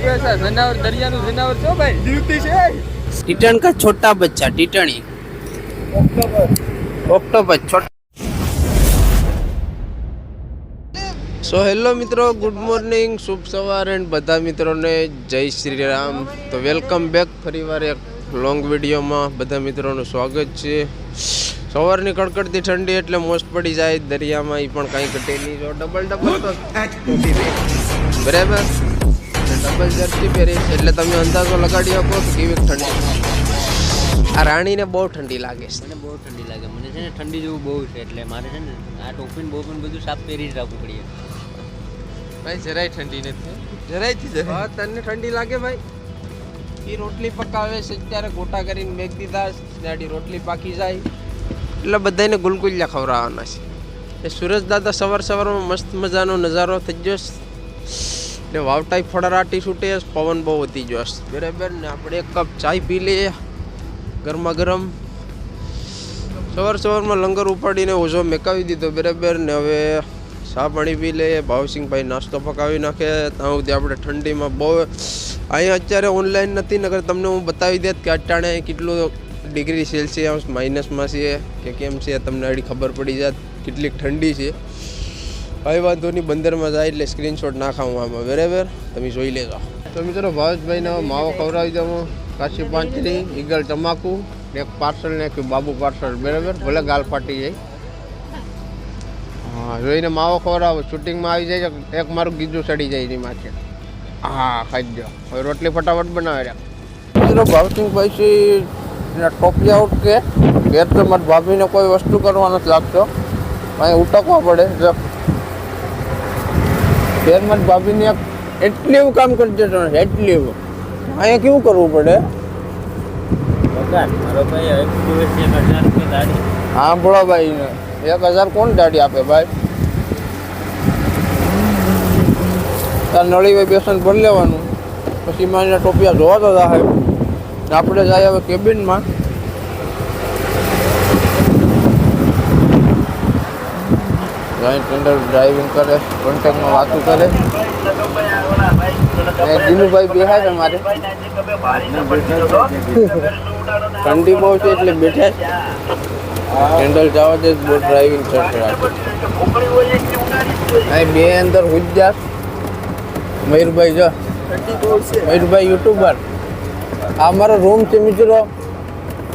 રૂપિયા છે જનાવર દરિયાનું જનાવર છો ભાઈ જીવતી છે टिटन का छोटा बच्चा टिटनी ऑक्टोपस छोटा સો હેલો મિત્રો ગુડ મોર્નિંગ શુભ સવાર એન્ડ બધા મિત્રોને જય શ્રી રામ તો વેલકમ બેક ફરીવાર એક લોંગ વિડીયોમાં બધા મિત્રોનું સ્વાગત છે સવારની કડકડતી ઠંડી એટલે મોસ્ટ પડી જાય દરિયામાં એ પણ કાંઈ ઘટે નહીં જો ડબલ ડબલ તો ટોપી પહેરી. બરાબર ડબલ જર્સી પહેરી છે. એટલે તમે અંદાજો લગાડી શકો કે કેવી ઠંડી. આ રાણીને બહુ ઠંડી લાગે છે. મને બહુ ઠંડી લાગે. મને છે ને ઠંડી જેવું બહુ છે. એટલે મારે છે ને આ ટોપીને પણ બધું સાફ પહેરી જ રાખવું પડીએ ભાઈ જરાય ઠંડી નથી. જરાયથી જરાય. હા તને ઠંડી લાગે ભાઈ? એ રોટલી પકાવે છે અત્યારે ગોટા કરીને મેક દીધા ત્યાંથી રોટલી પાકી જાય. એટલે બધાને ગુલગુલ્યા ખવડાવવાના છે. એ સુરજ દાદા સવાર સવારમાં મસ્ત મજાનો નજારો થઈ ગયો. ને વાવટાઈ ફળરાટી છૂટે, પવન બહુ વધી ગયો. બરાબર ને આપણે એક કપ ચાય પી લઈએ. ગરમા ગરમ. સવાર સવારમાં લંગર ઉપાડીને ઓઝો મેકાવી દીધો, બરાબર ને હવે ચા પાણી પી લઈએ. ભાવસિંહભાઈ નાસ્તો પકાવી નાખે. ત્યાં સુધી આપણે ઠંડીમાં બહુ અહીંયા અત્યારે ઓનલાઈન નથી નગર તમને હું બતાવી દેત કે અટાણે કેટલું ડિગ્રી સેલ્સિયસ માઇનસમાં છે, કે કેમ છે, તમને આડી ખબર પડી જાત કેટલીક ઠંડી છે. કાંઈ વાંધો નહીં બંદરમાં જાય એટલે સ્ક્રીનશોટ નાખાવું આમાં. બરાબર? તમે જોઈ લેજો. તો મિત્રો ભાવેશભાઈને માવો ખવડાવી દઉં કાશી પાંચરી ઈગલ તમાકુ એક પાર્સલ નાખ્યું બાબુ પાર્સલ. બરાબર? ભલે ગાલ ફાટી જાય. હા જોઈને માવો ખવડાવો. શૂટિંગમાં આવી જાય એક મારું ગીજું સડી જાય એની માથે. હા ખાઈ હવે રોટલી ફટાફટ બનાવી રહ્યા. મિત્રો ભાવસિંહભાઈ છે ટોપી આઉટ કે. ઘેર તો મારી ભાભીને કોઈ વસ્તુ કરવા નથી લાગતો. અહીં ઉટકવા પડે. ઘેર ભાભીને એક એટલી એવું કામ કરી દેતો નથી એટલી અહીંયા કેવું કરવું પડે? હા બોલો ભાઈ એક હજાર કોણ દાડી આપે ભાઈ? તાર નળી ભાઈ બેસન ભરી લેવાનું. પછી મારી ટોપિયા જોવા તો સાહેબ આપણે જાય હવે કેબિનમાં જાય ટેન્ડર ડ્રાઇવિંગ કરે કોન્ટેક્ટમાં વાતું કરે ને દિનુભાઈ બેહા છે મારે ઠંડી બહુ છે એટલે બેઠા છે હેન્ડલ જવા દે બહુ ડ્રાઇવિંગ કરશે અહીં બે અંદર હુજ્જાર મયુરભાઈ જો મયુરભાઈ યુટ્યુબર આ મારો રૂમ છે મિત્રો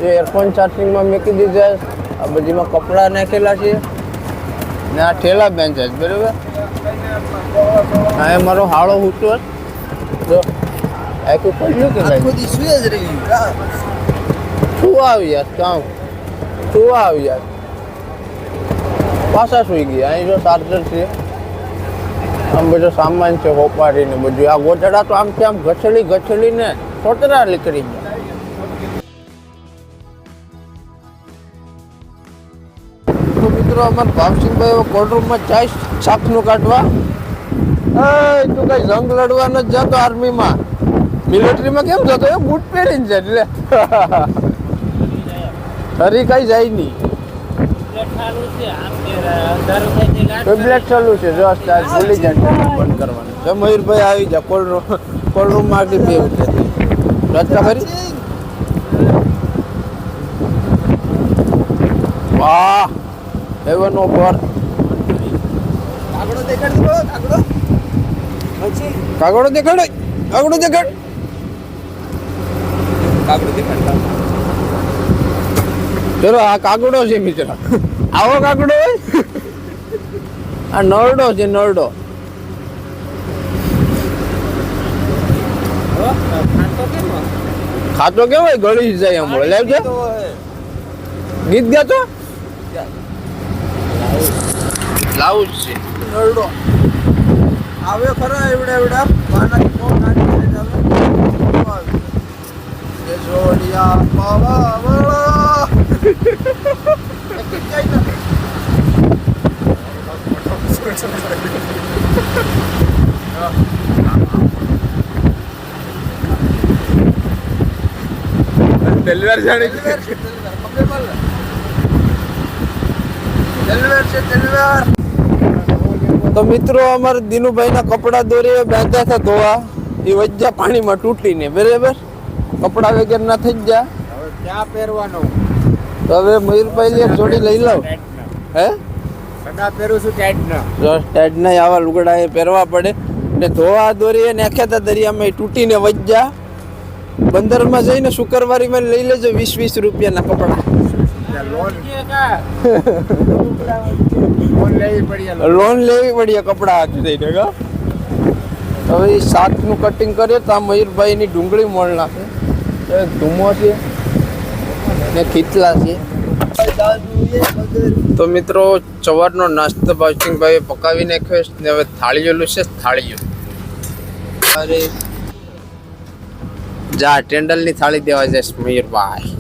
જે એરફોન ચાર્જિંગમાં મૂકી દીધા છે. આ બધીમાં કપડાં નાખેલા છે ને આ ઠેલા બેન્ચ જ બરાબર? હા એ મારો હાળો હૂતો જો આખું પડ્યું કે ભાઈ? શું આવી યાર કામ શું આવી યાર. પાછા સુઈ ગયા. અહીં જો ચાર્જર છે. આમ બધો સામાન છે હોપાડીને બધું. આ ગોચડા તો આમ આમ ગછડી ગછડી ને સોતરા નીકળી ગયા. મિત્રો અમારા ભાવસિંહભાઈ કોર્ટરૂમમાં જાય શાકનું કાઢવા. તું કઈ જંગ લડવા ન જતો આર્મીમાં. મિલિટરીમાં કેમ જતો? એ બૂટ પહેરીને છે એટલે હરી કઈ જાય નહીં. ટેબ્લેટ ચાલુ છે, જો જાય બંધ આવી જા કોલ્ડ રૂમ કોલ્ડ રૂમમાં આગળ બે ઉઠે રચના ખરી વાહ! હેવન ઓફ વોર કાગડો દેખાડ કાગડો દેખાડ ચલો આ કાગડો છે મિત્ર આવો કાગડો હોય આ નરડો છે નરડો ખાતો કેવો હોય ગળી જાય આમ બોલે છે ગીત ગાતો લાવું જ છે નરડો આવે ખરા એવડા એવડા પાના કોણ નાની આવે એ જોડિયા પાવા વાળા ડેલિવર જાણે તો મિત્રો અમારે દિનુભાઈ ના કપડા દોરી બાંધ્યા હતા ધોવા. એ વજ્જા પાણીમાં તૂટીને બરાબર? કપડા વગેરે ના થઈ હવે ક્યાં પહેરવાનો? તો હવે મયુરભાઈ એક જોડી લઈ લઉં. હે? સદા પહેરું છું ટાઈટ ના. ટાઈટ નહીં આવા લુગડા એ પહેરવા પડે. ને ધોવા દોરીએ નાખ્યા હતા દરિયામાં એ તૂટીને વજ્જા બંદરમાં જઈને શુક્રવારીમાં લઈ લેજો વીસ વીસ રૂપિયાના કપડા. લોન. લોન લેવી પડી કપડા હાથ થઈને, કા? હવે સાતનું કટિંગ કરીએ તો આ મયુરભાઈની ડુંગળી મોળ નાખે. ધૂમો છે ને ખીચલા છે. તો મિત્રો, સવારનો નાસ્તો ભાવસિંગભાઈએ પકાવી નાખ્યો છે ને હવે થાળીઓલું છે, થાળીઓ. અરે. જા, ટેન્ડલની થાળી દેવા જઈશ મયુરભાઈ.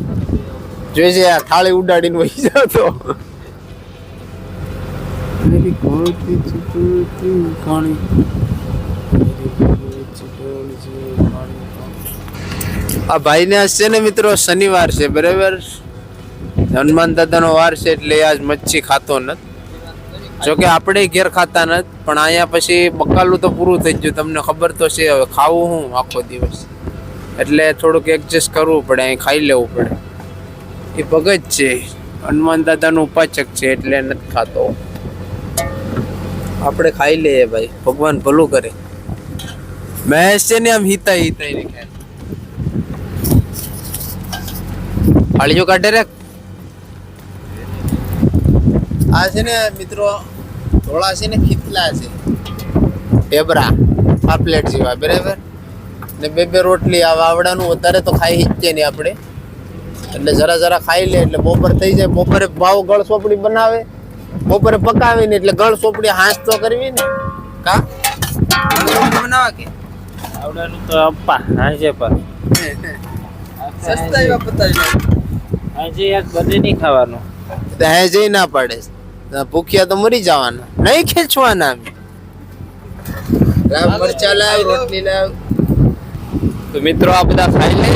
જોઈજે આ થાળી ઉડાડીને વહી જાવ ചിലരി കാണി આ ભાઈને આજ છે ને મિત્રો, શનિવાર છે, બરાબર? હનુમાન દાદાનો વાર છે એટલે આજ મચ્છી ખાતો નથી. જોકે આપણે ઘેર ખાતા નથી, પણ અહીંયા પછી બકાલું તો પૂરું થઈ ગયું, તમને ખબર તો છે, હવે ખાવું હું આખો દિવસ? એટલે થોડુંક એડજસ્ટ કરવું પડે, અહીં ખાઈ લેવું પડે. એ પગજ છે, હનુમાન દાદાનું ઉપાચક છે, એટલે નથી ખાતો. આપણે ખાઈ લઈએ ભાઈ. ભગવાન ભલું કરે. મહેશ છે ને આમ હિતા હિતા ખાય. કાઢે રે આ છે ને મિત્રો, ધોળા છે ને ખીતલા છે. ઢેબરા આ પ્લેટ જેવા, બરાબર? ને બે બે રોટલી, આ વાવડાનું વધારે તો ખાઈ હિચે નહીં આપણે. એટલે જરા જરા ખાઈ લે, એટલે બપોર થઈ જાય, બપોરે ભાવ ગળ બનાવે. બપોરે પકાવીને એટલે ગળ સોપડી હાંસ તો કરવી ને. કા? બનાવા કે? આવડાનું તો અપ્પા હાંજે પર સસ્તા એવા પતાવી હાંજે એક બધે નહીં ખાવાનું. તો હે ના પડે. ભૂખ્યા તો મરી જવાના. નહીં ખેંચવાના રામ મરચા લાવ રોટલી લાવ. તો મિત્રો આ બધા ખાઈ લે.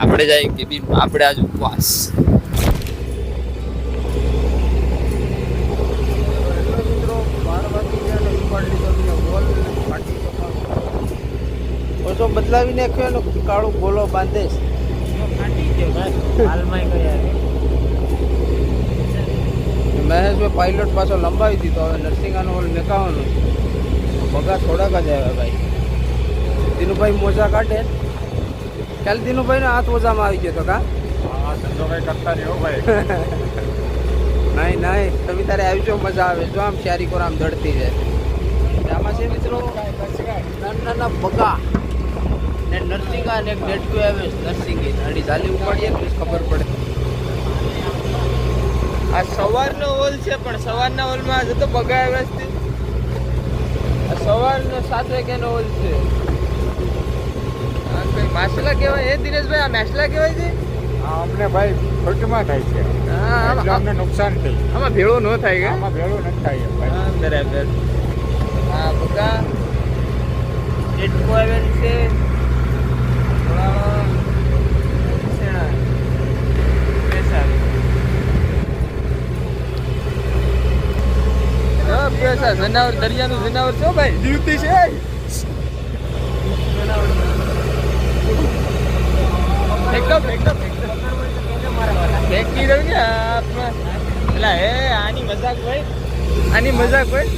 આપણે જાય કે બી આપણે આજ ઉપવાસ. ઓછો બદલાવી નાખ્યો ને કાળું ગોલો બાંધે મહેશભાઈ પાયલોટ પાછો લંબાવી દીધો. હવે નરસિંહાનો હોલ મેકાવાનો બગા થોડાક જ આવ્યા ભાઈ. દિનુભાઈ મોજા કાઢે. કાલે દિનુભાઈ હાથ મોજામાં આવી ગયો તો કા? કરતા નહીં ભાઈ નહીં. નહીં તમે તારે આવજો મજા આવે. જો આમ શારી કોર આમ દડતી જાય આમાં છે મિત્રો, નાના નાના બગા ને નરસિંગા અને એક ડેટકું આવે છે હાડી ઝાલી ઉપાડીએ પછી ખબર પડે. આ સવારનો હોલ છે પણ સવારના હોલમાં જતો બગા વ્યવસ્થિત આ સવારનો સાત વાગ્યાનો હોલ છે. માછલા કહેવાય? એ દિનેશભાઈ આ માછલા કહેવાય છે? અમને ભાઈ ખોટમાં થાય છે. એટલે અમને નુકસાન થઈ. આમાં ભેળો ન થાય કે? આમાં ભેળું ન થાય બરાબર. હા બકા. ડેટકો આવેલ છે. હા પેસા જનાવર દરિયાનું જનાવર છો ભાઈ? જીવતી છે? એકદમ એકદમ ફેંકી દઉં ને આપણા? હે આની મજાક ભાઈ આની મજાક ભાઈ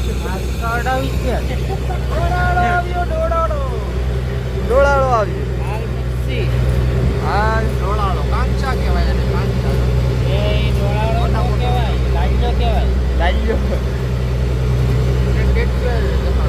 ડોળાળો આવ્યો હા ડોળાળો. કાંચા કહેવાય એને કાંચા. લાગ્યો เลยนะคะ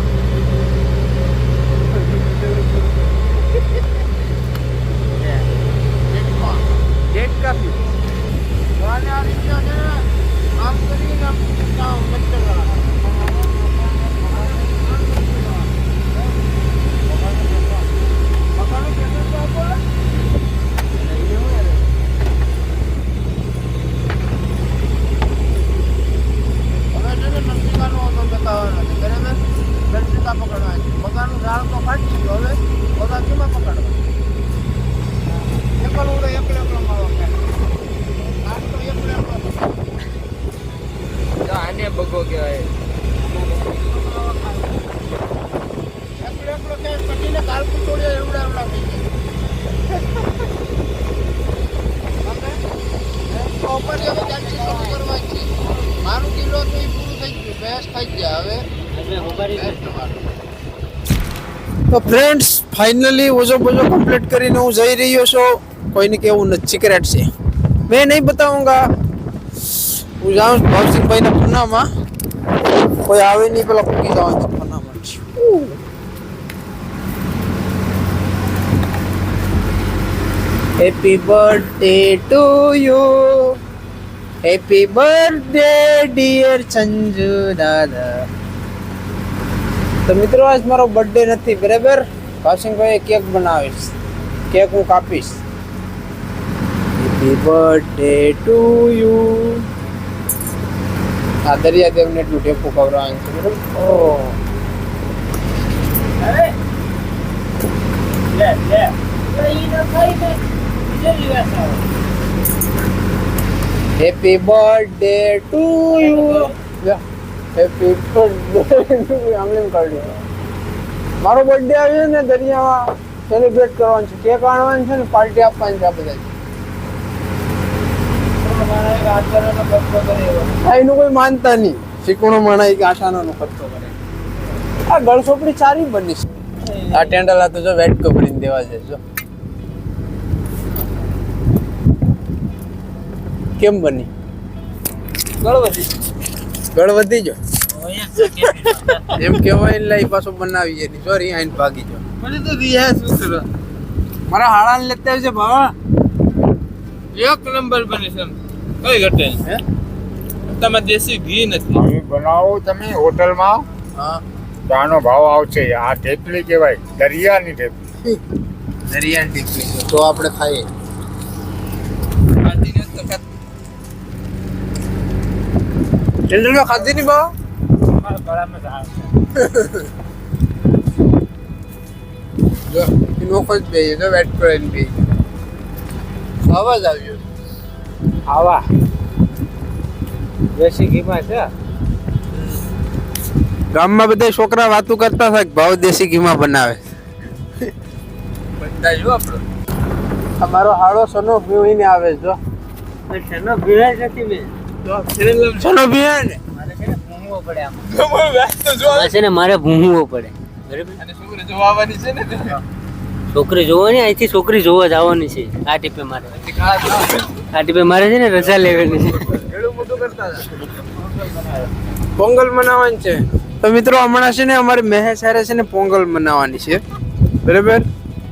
તો ફ્રેન્ડ્સ ફાઇનલી ઓજો બોજો કમ્પ્લીટ કરીને હું જઈ રહ્યો છું. કોઈને કેવું નથી સિક્રેટ છે. મેં નહીં બતાવુંગા. હું જાઉં છું ભાવસિંહભાઈના પન્નામાં કોઈ આવે નહીં, પેલા પૂકી જવાનું છે પન્નામાં happy birthday to you happy birthday dear Sanju દાદા તો મિત્રો આજ મારો બર્થડે નથી બરાબર? કાશિંગભાઈ કેક બનાવીશ. કેક હું કાપીશ. હેપી બર્થડે ટુ યુ આ દરિયાદેવને એટલું ટેપું ખવડાવવાનું છે? બરાબર ઓહ happy birthday to you happy birthday કરી મારો બર્થડે આવ્યો ને, દરિયામાં સેલિબ્રેટ કરવાનું છે. કેક આણવાનું છે ને, પાર્ટી આપવાની છે બધા એનું કોઈ માનતા નહીં. શીખણો મણા કે આશાનો ખર્ચો કરે. આ ગળસોપડી સારી બની છે આ ટેન્ડલા તો જો વેટ કપડીને દેવા છે જો. કેમ બની? ગણપતિ ગળ વધી જો એમ કહેવાય ને લઈ પાછો બનાવી એની સોરી આઈને ભાગી જો મને તો રિયા સૂત્ર મારા હાળાને લેતા આવજે ભાવા. એક નંબર બની છે કઈ ઘટે નહીં. હે? તમે દેશી ઘી નથી. બનાવો તમે હોટલમાં. હા. ચાનો ભાવ આવશે. આ ટેપલી કહેવાય. દરિયાની ટેપલી દરિયાની ટીકલી તો આપણે ખાઈએ. ટેન્ડરમાં ખાધી નહીં ભાવ જો એનો જ બે જો વેટ કરીને બે. જ આવ્યો. આવા. દેશી ઘીમાં છે? ગામમાં બધા છોકરા વાતો કરતા થાય ભાવ દેશી ઘીમાં બનાવે. બધા જો આપણો. અમારો હાળો સનો પીવીને આવે જો. ભીડ જ નથી મેં. સોનો બેન મારે ભૂંગવો પડે. છોકરી જોવાની, અહીંથી છોકરી જોવા જવાની છે. આ ટીપે મારે. આ ટીપે મારે છે ને રજા લેવાની છે. પોંગલ મનાવવાની છે. તો મિત્રો, હમણાં છે ને અમારે મહેસારે છે ને પોંગલ મનાવવાની છે. બરાબર?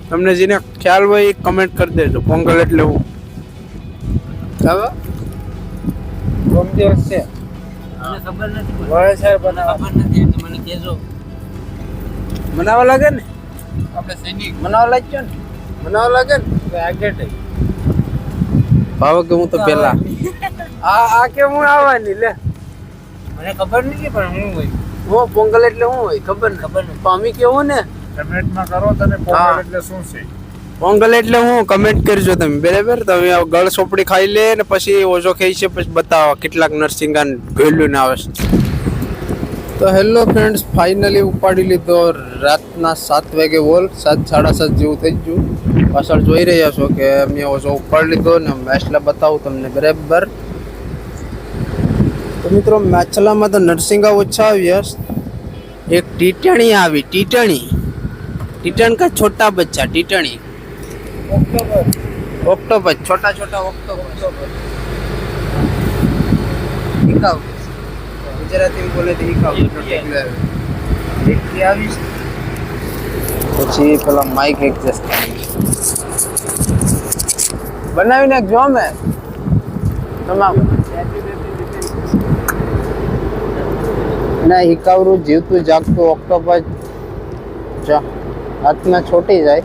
તમને જેને ખ્યાલ હોય એ કમેન્ટ કરી દેજો. પોંગલ એટલે હું. બરાબર? ગમતી છે. મને ખબર નથી વળે છે બનાવવા ખબર નથી એટલે મને કહેજો. મનાવવા લાગે ને? આપણે સૈનિક. મનાવવા લાગ્યો ને? મનાવવા લાગે ને? આગળ ભાવ કે હું તો પેલા? આ આ કે હું આવવાની લે. મને ખબર નથી પણ હું હોય. હું પોંગલ એટલે હું હોય ખબર ને? ખબર નહીં પામી કેવું ને? કમેન્ટમાં કરો તને. પોંગલ એટલે શું છે? પોંગલ એટલે હું કમેન્ટ કરજો તમે, બરાબર? તમે ગળ સોપડી ખાઈ લે ને પછી ઓછો ખાઈ છે, પછી બતાવો કેટલાક નરસિંગા ઘેલું ને આવે તો હેલો ફ્રેન્ડ્સ ફાઇનલી ઉપાડી લીધો રાતના સાત વાગે બોલ સાત, સાડા સાત જેવું થઈ ગયું. પાછળ જોઈ રહ્યા છો કે મેં ઓછો ઉપાડી લીધો ને મેચલા બતાવું તમને, બરાબર? તો મિત્રો, મેચલામાં તો નરસિંગા ઓછા આવ્યા. એક ટીટણી આવી, ટીટણી. ટીટણ કા છોટા બચ્ચા, ટીટણી. ઓક્ટોબર. છોટા છોટા ઓક્ટોબર. હિકાવ ગુજરાતી બોલે તો હિકાવ એકથી આવીશ. પછી પેલા માઇક એડજસ્ટ બનાવીને જો નાખજો તમામ. ના હિકાવરું જીવતું જાગતું ઓક્ટોબર હાથમાં છોટી જાય.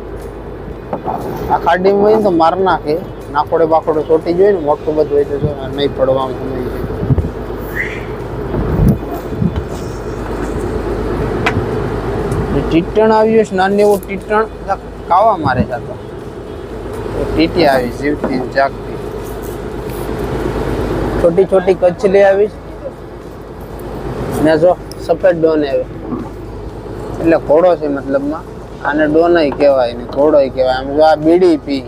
આ ખાડીમાં હોય તો માર નાખે. નાખોડે બાખોડે ચોટી જોઈએ ને, મોટું બધું હોય તો નહીં પડવાનું સમય છે ટીટણ આવ્યું છે, નાની એવું ટીટણ કાવા મારે જતો ટીટી આવી, જીવતી જાગતી. છોટી છોટી કચલી આવી ને જો, સફેદ ડોન આવે. એટલે ઘોડો છે મતલબમાં. આને ડોનાઈ કહેવાય ને ઘોડોય કહેવાય. આમ જો આ બીડી પી.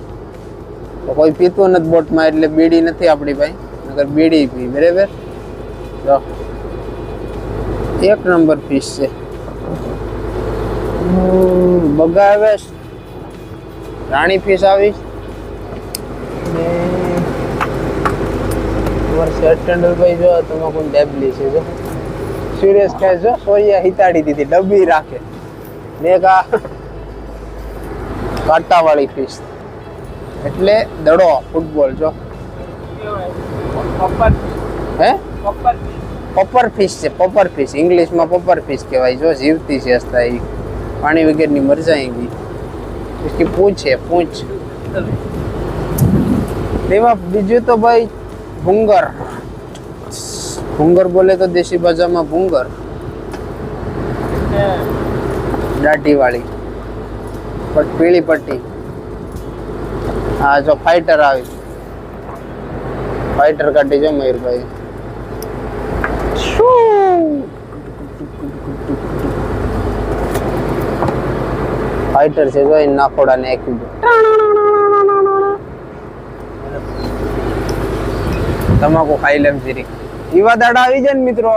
તો કોઈ પીતું નથી બોટમાં એટલે બીડી નથી આપણી પાસે. નગર બીડી પી. બરાબર? જો. એક નંબર ફિશ છે. હમ, બગા રાણી ફિશ આવી. શર્ટ ટેન્ડલભાઈ જો તમાકુ ડેબલી છે જો. સિરિયસ કહે જો સોરિયા હિતાડી દીધી. ડબ્બી રાખે. મેં આ કાંટાવાળી ફિશ એટલે દડો ફૂટબોલ જો. હે? પોપર ફિશ છે પોપર ફિશ ઇંગ્લિશમાં પોપર ફિશ કહેવાય, જો. જીવતી છે હસતા એ પાણી વગેરેની મરજાએંગી ગઈ पूंछ છે, પૂંછ. તેમાં બીજું તો ભાઈ ભૂંગર. ભૂંગર બોલે તો દેશી ભાષામાં ભૂંગર. દાઢી વાળી પણ પીળી પટ્ટી. હા જો ફાઈટર આવી. ફાઈટર કાઢી છે મયુરભાઈ ફાઈટર છે જો, એ નાખોડા ને એક તમાકુ ખાઈ લેમ જીરી. એવા દાડા આવી જાય ને મિત્રો,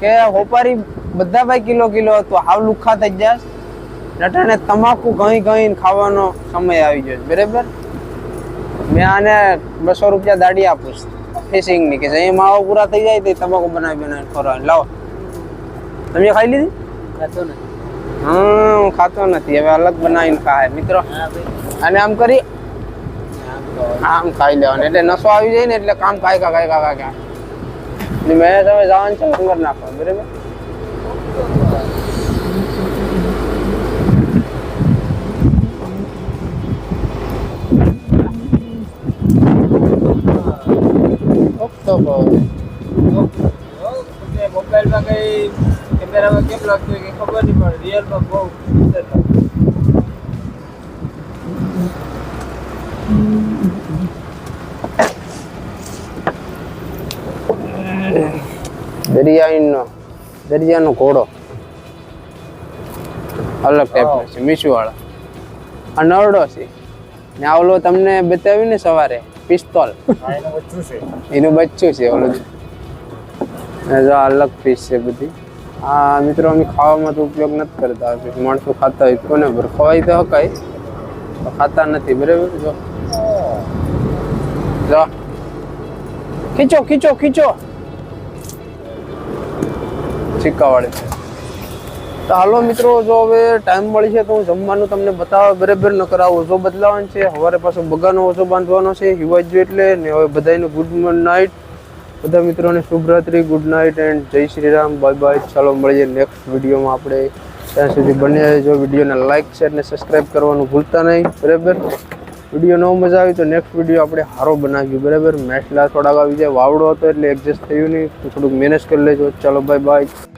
કે હોપારી બધા ભાઈ કિલો કિલો તો હાવ લુખા થઈ જાય. નટાને તમાકુ ઘણી ઘણી ખાવાનો સમય આવી ગયો બરાબર? મેં આને બસો રૂપિયા દાડી આપું ફિશિંગની કે એ માવો પૂરા થઈ જાય તે તમાકુ બનાવી બનાવી ખવડાવે લાવો. તમે ખાઈ લીધી? ખાતો નથી. હા હું ખાતો નથી. હવે અલગ બનાવીને ખાય. મિત્રો અને આમ કરી? આમ ખાઈ લેવાનું. એટલે નસો આવી જાય ને એટલે કામ કાય કા કાય કા કાય મેં તમે જવાનું છે નંબર નાખવા બરાબર? ઓક્ટોબર મોબાઈલમાં કઈ કેમેરામાં કેમ લાગતું હોય કે ખબર નહીં પણ રિયલમાં બહુ. દરિયાઈનો દરિયાનો ઘોડો. અલગ ટાઈપનો છે મીસુ વાળો આ નરડો છે. ને આવલો તમને બતાવ્યું ને સવારે? પિસ્તોલ એનું બચ્ચું છે ઓલું જો. અલગ ફિશ છે બધી. આ મિત્રો અમે ખાવામાં તો ઉપયોગ નથી કરતા. માણસો ખાતા હોય કોને ભર ખવાય તો હકાય. ખાતા નથી બરાબર? જો. જો. ખીચો ખીચો ખીચો. સિક્કાવાળી. છે તો હાલો મિત્રો, જો હવે ટાઈમ મળી છે તો હું જમવાનું તમને બતાવવા બરાબર ન કરાવું. ઓછો બદલાવાનો છે સવારે પાછો બગાનો ઓછો બાંધવાનો છે હિવાજ્યો એટલે ને હવે બધાને ગુડ નાઇટ બધા મિત્રોને શુભરાત્રી ગુડ નાઇટ એન્ડ જય શ્રી રામ. બાય બાય ચાલો મળીએ નેક્સ્ટ વિડીયોમાં આપણે. ત્યાં સુધી બને જો વિડીયોને લાઇક શેર ને સબસ્ક્રાઇબ કરવાનું ભૂલતા નહીં. બરાબર? વીડિયો ન મજા આવી તો નેક્સ્ટ વીડિયો આપણે સારો બનાવ્યું બરાબર? મેચલા થોડાક આવી જાય. વાવડો હતો એટલે એડજસ્ટ થયું નહીં. થોડુંક મેનેજ કરી લેજો. ચાલો બાય બાય